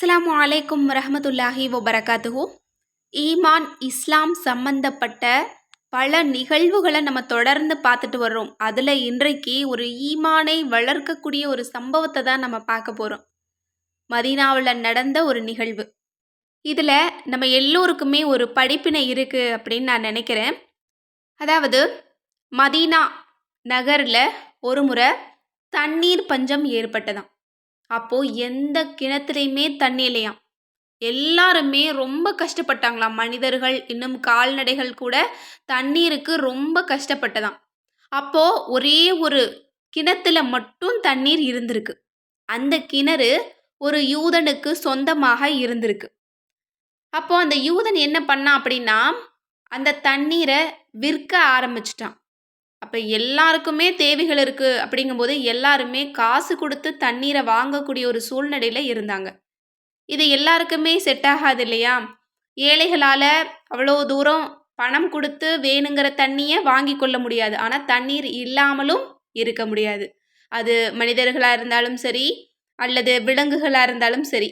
அஸ்லாம் அலைக்கும் வரஹமத்துல்லாஹி வபரகாத்துஹு. ஈமான் இஸ்லாம் சம்பந்தப்பட்ட பல நிகழ்வுகளை நம்ம தொடர்ந்து பார்த்துட்டு வர்றோம். அதில் இன்றைக்கு ஒரு ஈமானை வளர்க்கக்கூடிய ஒரு சம்பவத்தை தான் நம்ம பார்க்க போகிறோம் மதீனாவில் நடந்த ஒரு நிகழ்வு. இதில் நம்ம எல்லோருக்குமே ஒரு படிப்பினை இருக்குது அப்படின்னு நான் நினைக்கிறேன். அதாவது மதீனா நகரில் ஒரு முறை தண்ணீர் பஞ்சம் ஏற்பட்டதான் அப்போது எந்த கிணத்துலையுமே தண்ணி இல்லையாம். எல்லாருமே ரொம்ப கஷ்டப்பட்டாங்களாம். மனிதர்கள் இன்னும் கால்நடைகள் கூட தண்ணீருக்கு ரொம்ப கஷ்டப்பட்டதாம். அப்போது ஒரே ஒரு கிணத்துல மட்டும் தண்ணீர் இருந்திருக்கு. அந்த கிணறு ஒரு யூதனுக்கு சொந்தமாக இருந்திருக்கு. அப்போ அந்த யூதன் என்ன பண்ணான் அப்படின்னா அந்த தண்ணீரை விற்க ஆரம்பிச்சிட்டான். அப்போ எல்லாருக்குமே தேவைகள் இருக்குது அப்படிங்கும்போது எல்லாருமே காசு கொடுத்து தண்ணீரை வாங்கக்கூடிய ஒரு சூழ்நிலையில் இருந்தாங்க. இது எல்லாருக்குமே செட் ஆகாது இல்லையா? ஏழைகளால் அவ்வளோ தூரம் பணம் கொடுத்து வேணுங்கிற தண்ணியை வாங்கி கொள்ள முடியாது. ஆனால் தண்ணீர் இல்லாமலும் இருக்க முடியாது. அது மனிதர்களாக இருந்தாலும் சரி அல்லது விலங்குகளாக இருந்தாலும் சரி.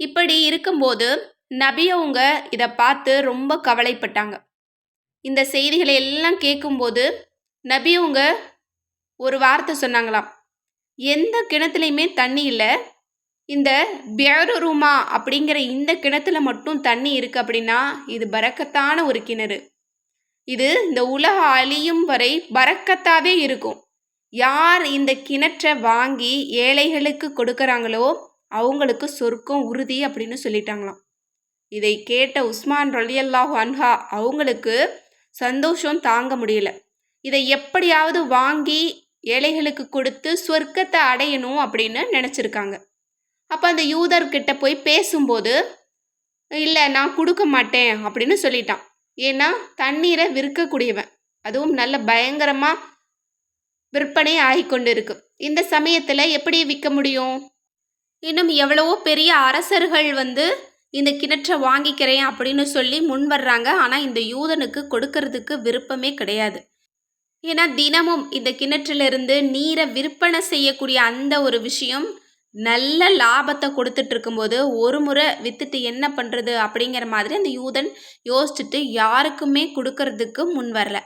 இப்படி இருக்கும்போது நபியவங்க இதை பார்த்து ரொம்ப கவலைப்பட்டாங்க. இந்த செய்திகளை எல்லாம் கேட்கும்போது நபியவங்க ஒரு வார்த்தை சொன்னாங்களாம். எந்த கிணத்துலையுமே தண்ணி இல்லை. இந்த பியருமா அப்படிங்கிற இந்த கிணத்துல மட்டும் தண்ணி இருக்குது அப்படின்னா இது பறக்கத்தான ஒரு கிணறு. இது இந்த உலக அழியும் வரை பறக்கத்தாவே இருக்கும். யார் இந்த கிணற்றை வாங்கி ஏழைகளுக்கு கொடுக்குறாங்களோ அவங்களுக்கு சொர்க்கம் உறுதி அப்படின்னு சொல்லிட்டாங்களாம். இதை கேட்ட உஸ்மான் ரலியல்லாஹ் அன்ஹா அவங்களுக்கு சந்தோஷம் தாங்க முடியல. இதை எப்படியாவது வாங்கி ஏழைகளுக்கு கொடுத்து சொர்க்கத்தை அடையணும் அப்படின்னு நினச்சிருக்காங்க. அப்போ அந்த யூதர்கிட்ட போய் பேசும்போது இல்லை நான் கொடுக்க மாட்டேன் அப்படின்னு சொல்லிட்டான். ஏன்னா தண்ணீரை விற்கக்கூடியவன். அதுவும் நல்ல பயங்கரமாக விற்பனை ஆகிக்கொண்டு இருக்கு இந்த சமயத்தில் எப்படி விற்க முடியும்? இன்னும் எவ்வளவோ பெரிய அரசர்கள் வந்து இந்த கிணற்றை வாங்கிக்கிறேன் அப்படின்னு சொல்லி முன் வர்றாங்க. ஆனால் இந்த யூதனுக்கு கொடுக்கறதுக்கு விருப்பமே கிடையாது. ஏன்னா தினமும் இந்த கிணற்றிலிருந்து நீரை விற்பனை செய்யக்கூடிய அந்த ஒரு விஷயம் நல்ல லாபத்தை கொடுத்துட்டு இருக்கும்போது ஒரு முறை வித்துட்டு என்ன பண்ணுறது அப்படிங்கிற மாதிரி அந்த யூதன் யோசிச்சுட்டு யாருக்குமே கொடுக்கறதுக்கு முன் வரல.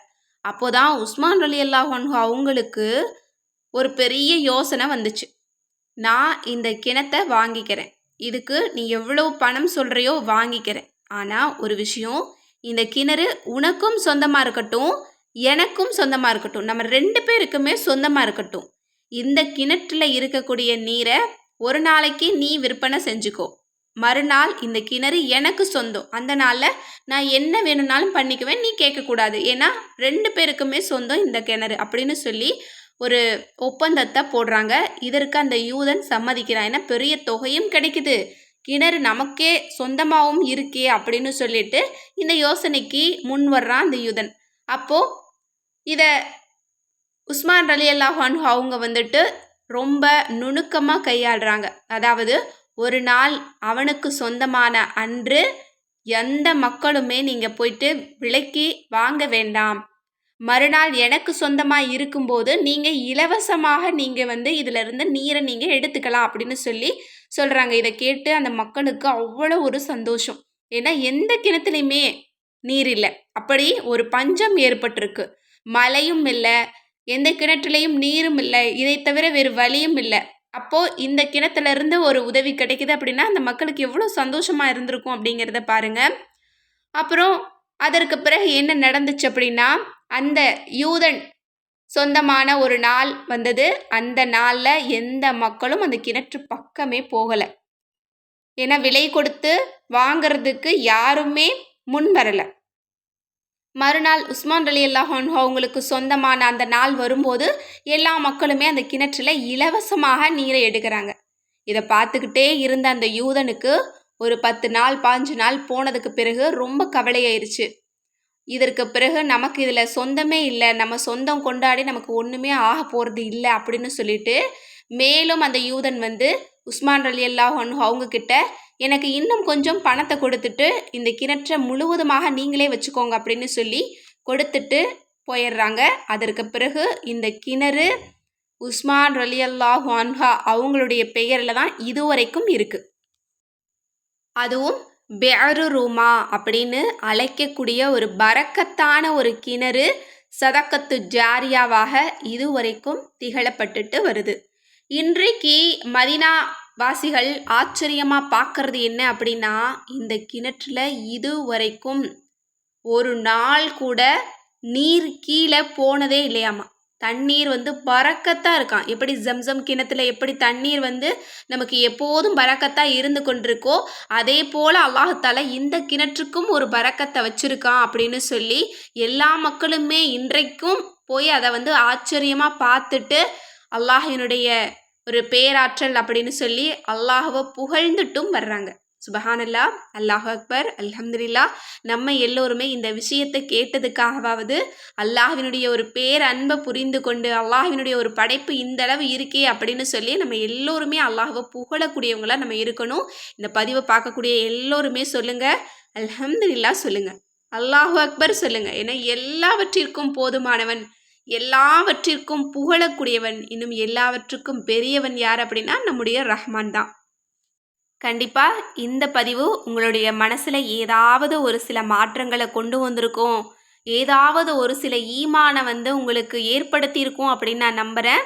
அப்போதான் உஸ்மான் அலி அல்லாஹ் அவங்களுக்கு ஒரு பெரிய யோசனை வந்துச்சு. நான் இந்த கிணத்தை வாங்கிக்கிறேன். இதுக்கு நீ எவ்வளோ பணம் சொல்கிறையோ வாங்கிக்கிறேன். ஆனால் ஒரு விஷயம் இந்த கிணறு உனக்கும் சொந்தமாக இருக்கட்டும் எனக்கும் சொந்தமாக இருக்கட்டும். நம்ம ரெண்டு பேருக்குமே சொந்தமாக இருக்கட்டும். இந்த கிணற்றில் இருக்கக்கூடிய நீரை ஒரு நாளைக்கு நீ விற்பனை செஞ்சுக்கோ. மறுநாள் இந்த கிணறு எனக்கு சொந்தம். அந்த நாளில் நான் என்ன வேணும்னாலும் பண்ணிக்குவேன். நீ கேட்கக்கூடாது. ஏன்னா ரெண்டு பேருக்குமே சொந்தம் இந்த கிணறு அப்படின்னு சொல்லி ஒரு ஒப்பந்தத்தை போடுறாங்க. இதற்கு அந்த யூதன் சம்மதிக்கிறான். ஏன்னா பெரிய தொகையும் கிடைக்குது. கிணறு நமக்கே சொந்தமாகவும் இருக்கே அப்படின்னு சொல்லிட்டு இந்த யோசனைக்கு முன் வர்றான் அந்த யூதன். அப்போது இதை உஸ்மான் அலி அல்லாஹான் அவங்க வந்துட்டு ரொம்ப நுணுக்கமாக கையாளுறாங்க. அதாவது ஒரு நாள் அவனுக்கு சொந்தமான அன்று எந்த மக்களுமே நீங்கள் போயிட்டு விலைக்கு வாங்க வேண்டாம். மறுநாள் எனக்கு சொந்தமாக இருக்கும்போது நீங்கள் இலவசமாக நீங்கள் வந்து இதிலிருந்து நீரை நீங்கள் எடுத்துக்கலாம் அப்படின்னு சொல்லி சொல்கிறாங்க இதை கேட்டு அந்த மக்களுக்கு அவ்வளோ ஒரு சந்தோஷம். ஏன்னா எந்த கிணத்துலையுமே நீர் இல்லை. அப்படி ஒரு பஞ்சம் ஏற்பட்டிருக்கு. மழையும் இல்லை எந்த கிணற்றுலையும் நீரும் இல்லை இதை தவிர வேறு வழியும் இல்லை. அப்போது இந்த கிணத்துலேருந்து ஒரு உதவி கிடைக்குது அப்படின்னா அந்த மக்களுக்கு எவ்வளோ சந்தோஷமாக இருந்திருக்கும் அப்படிங்கிறத பாருங்கள் அப்புறம் அதற்கு பிறகு என்ன நடந்துச்சு அப்படின்னா அந்த யூதன் சொந்தமான ஒரு நாள் வந்தது. அந்த நாளில் எந்த மக்களும் அந்த கிணற்று பக்கமே போகலை. ஏன்னா விலை கொடுத்து வாங்கிறதுக்கு யாருமே முன் வரலை மறுநாள் உஸ்மான் அலி அல்லாஹான் அவங்களுக்கு சொந்தமான அந்த நாள் வரும்போது எல்லா மக்களுமே அந்த கிணற்றில் இலவசமாக நீரை எடுக்கிறாங்க. இதை பார்த்துக்கிட்டே இருந்த அந்த யூதனுக்கு ஒரு பத்து நாள் பாஞ்சு நாள் போனதுக்கு பிறகு ரொம்ப கவலையாயிருச்சு. இதற்கு பிறகு நமக்கு இதில் சொந்தமே இல்லை நம்ம சொந்தம் கொண்டாடி நமக்கு ஒன்றுமே ஆக போகிறது இல்லை அப்படின்னு சொல்லிட்டு மேலும் அந்த யூதன் வந்து உஸ்மான் அலி அல்லாஹ் அவங்க கிட்ட எனக்கு இன்னும் கொஞ்சம் பணத்தை கொடுத்துட்டு இந்த கிணற்றை முழுவதுமாக நீங்களே வச்சுக்கோங்க அப்படின்னு சொல்லி கொடுத்துட்டு போயிடுறாங்க. அதற்கு பிறகு இந்த கிணறு உஸ்மான் ரலியல்லா ஹான்ஹா அவங்களுடைய பெயரில் தான் இதுவரைக்கும் இருக்குது அதுவும் பெரு ரூமா அப்படின்னு அழைக்கக்கூடிய ஒரு பறக்கத்தான ஒரு கிணறு சதக்கத்து ஜாரியாவாக இதுவரைக்கும் திகழப்பட்டுட்டு வருது. இன்றைக்கு மதினா வாசிகள் ஆச்சரியமாக பார்க்கறது என்ன அப்படின்னா இந்த கிணற்றுல இதுவரைக்கும் ஒரு நாள் கூட நீர் கீழே போனதே இல்லையாமா. தண்ணீர் வந்து பறக்கத்தான் இருக்கான் எப்படி ஜம்சம் கிணத்துல எப்படி தண்ணீர் வந்து நமக்கு எப்போதும் பறக்கத்தான் இருந்து கொண்டிருக்கோ அதே போல் அல்லாஹால இந்த கிணற்றுக்கும் ஒரு பறக்கத்தை வச்சுருக்கான் அப்படின்னு சொல்லி எல்லா மக்களுமே இன்றைக்கும் போய் அதை வந்து ஆச்சரியமாக பார்த்துட்டு அல்லாஹினுடைய ஒரு பேராற்றல் அப்படின்னு சொல்லி அல்லாஹவை புகழ்ந்துட்டும் வர்றாங்க. சுபஹானல்லா அல்லாஹ் அக்பர் அல்ஹம்துல்லா நம்ம எல்லோருமே இந்த விஷயத்தை கேட்டதுக்காகவாவது அல்லாஹினுடைய ஒரு பேர் அன்பை புரிந்து கொண்டு அல்லாஹினுடைய ஒரு படைப்பு இந்த அளவு இருக்கே அப்படின்னு சொல்லி நம்ம எல்லோருமே அல்லாஹவை புகழக்கூடியவங்களாக நம்ம இருக்கணும். இந்த பதிவை பார்க்கக்கூடிய எல்லோருமே சொல்லுங்கள் அல்ஹம்துல்லா சொல்லுங்கள் அல்லாஹு அக்பர் சொல்லுங்கள் ஏன்னா எல்லாவற்றிற்கும் போதுமானவன் எல்லாவற்றிற்கும் புகழக்கூடியவன் இன்னும் எல்லாவற்றுக்கும் பெரியவன் யார் அப்படின்னா நம்முடைய ரஹ்மான் தான். கண்டிப்பாக இந்த பதிவு உங்களுடைய மனசில் ஏதாவது ஒரு சில மாற்றங்களை கொண்டு வந்திருக்கும். ஏதாவது ஒரு சில ஈமானை வந்து உங்களுக்கு ஏற்படுத்தியிருக்கும் அப்படின்னு நான் நம்புகிறேன்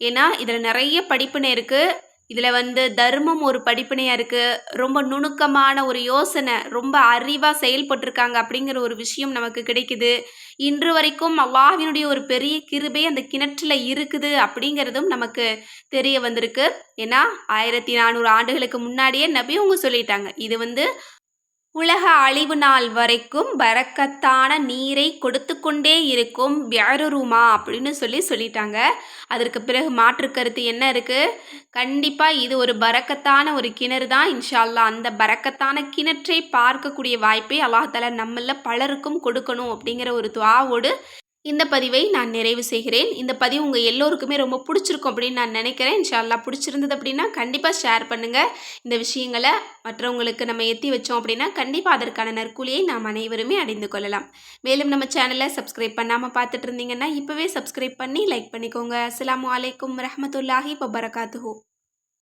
ஏன்னா இதில் நிறைய படிப்பினை இருக்குது இதில் வந்து தர்மம் ஒரு படிப்பினையாக இருக்குது ரொம்ப நுணுக்கமான ஒரு யோசனை ரொம்ப அறிவாக செயல்பட்டிருக்காங்க அப்படிங்கிற ஒரு விஷயம் நமக்கு கிடைக்குது. இன்று வரைக்கும் அல்லாஹினுடைய ஒரு பெரிய கிருபை அந்த கிணற்றில் இருக்குது அப்படிங்கிறதும் நமக்கு தெரிய வந்திருக்கு. ஏன்னா ஆயிரத்தி நானூறு ஆண்டுகளுக்கு முன்னாடியே நபி அவங்க சொல்லிட்டாங்க. இது வந்து உலக அழிவு நாள் வரைக்கும் பரக்கத்தான நீரை கொடுத்து கொண்டே இருக்கும் வியருருமா அப்படின்னு சொல்லி சொல்லிட்டாங்க. அதற்கு பிறகு மாற்று கருத்து என்ன இருக்குது கண்டிப்பாக இது ஒரு பரக்கத்தான ஒரு கிணறு தான். இன்ஷால்லா அந்த பரக்கத்தான கிணற்றை பார்க்கக்கூடிய வாய்ப்பை அல்லாஹால நம்மள பலருக்கும் கொடுக்கணும் அப்படிங்கிற ஒரு துவாவோடு இந்த பதிவை நான் நிறைவு செய்கிறேன். இந்த பதிவு உங்கள் எல்லோருக்குமே ரொம்ப பிடிச்சிருக்கும் அப்படின்னு நான் நினைக்கிறேன். இன்ஷால்லா பிடிச்சிருந்தது அப்படின்னா கண்டிப்பாக ஷேர் பண்ணுங்கள் இந்த விஷயங்களை மற்றவங்களுக்கு நம்ம எத்தி வச்சோம் அப்படின்னா கண்டிப்பாக அதற்கான நற்கூலியை நாம் அனைவருமே அடைந்து கொள்ளலாம். மேலும் நம்ம சேனலை சப்ஸ்கிரைப் பண்ணாமல் பார்த்துட்டு இருந்தீங்கன்னா இப்போவே சப்ஸ்கிரைப் பண்ணி லைக் பண்ணிக்கோங்க. அஸ்லாம் வலைக்கம் ரஹமத்துல்லாஹி வபரகாத்துஹூ.